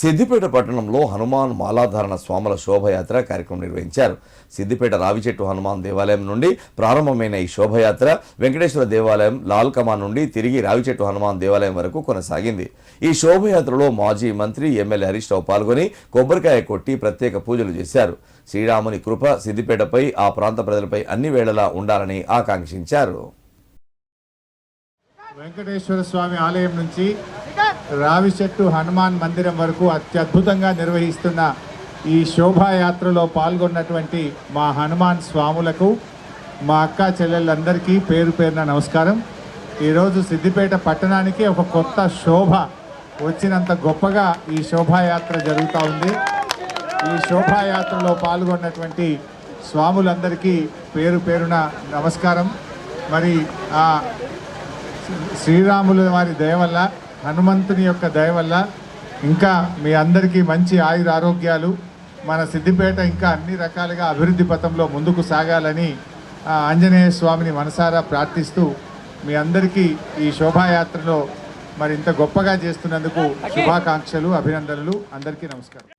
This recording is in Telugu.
సిద్దిపేట పట్టణంలో హనుమాన్ మాలాధారణ స్వాముల శోభయాత్ర కార్యక్రమం నిర్వహించారు. సిద్దిపేట రావిచెట్టు హనుమాన్ దేవాలయం నుండి ప్రారంభమైన ఈ శోభయాత్ర వెంకటేశ్వర దేవాలయం లాల్ కమా నుండి తిరిగి రావిచెట్టు హనుమాన్ దేవాలయం వరకు కొనసాగింది. ఈ శోభయాత్రలో మాజీ మంత్రి ఎమ్మెల్యే హరీష్ రావు పాల్గొని కొబ్బరికాయ కొట్టి ప్రత్యేక పూజలు చేశారు. శ్రీరాముని కృప సిద్దిపేటపై ఆ ప్రాంత ప్రజలపై అన్ని వేళలా ఉండాలని ఆకాంక్షించారు. వెంకటేశ్వర స్వామి ఆలయం నుంచి రావి చెట్టు హనుమాన్ మందిరం వరకు అత్యద్భుతంగా నిర్వహిస్తున్న ఈ శోభాయాత్రలో పాల్గొన్నటువంటి మా హనుమాన్ స్వాములకు మా అక్క చెల్లెళ్ళందరికీ పేరు పేరున నమస్కారం. ఈరోజు సిద్దిపేట పట్టణానికి ఒక కొత్త శోభ వచ్చినంత గొప్పగా ఈ శోభాయాత్ర జరుగుతూ ఉంది. ఈ శోభాయాత్రలో పాల్గొన్నటువంటి స్వాములందరికీ పేరు పేరున నమస్కారం. మరి ఆ శ్రీరాములు వారి దయ వల్ల హనుమంతుని యొక్క దయ వల్ల ఇంకా మీ అందరికీ మంచి ఆయుర ఆరోగ్యాలు మన సిద్దిపేట ఇంకా అన్ని రకాలుగా అభివృద్ధి పథంలో ముందుకు సాగాలని ఆంజనేయ స్వామిని మనసారా ప్రార్థిస్తూ మీ అందరికీ ఈ శోభాయాత్రలో మరి ఇంత గొప్పగా చేస్తున్నందుకు శుభాకాంక్షలు అభినందనలు అందరికీ నమస్కారం.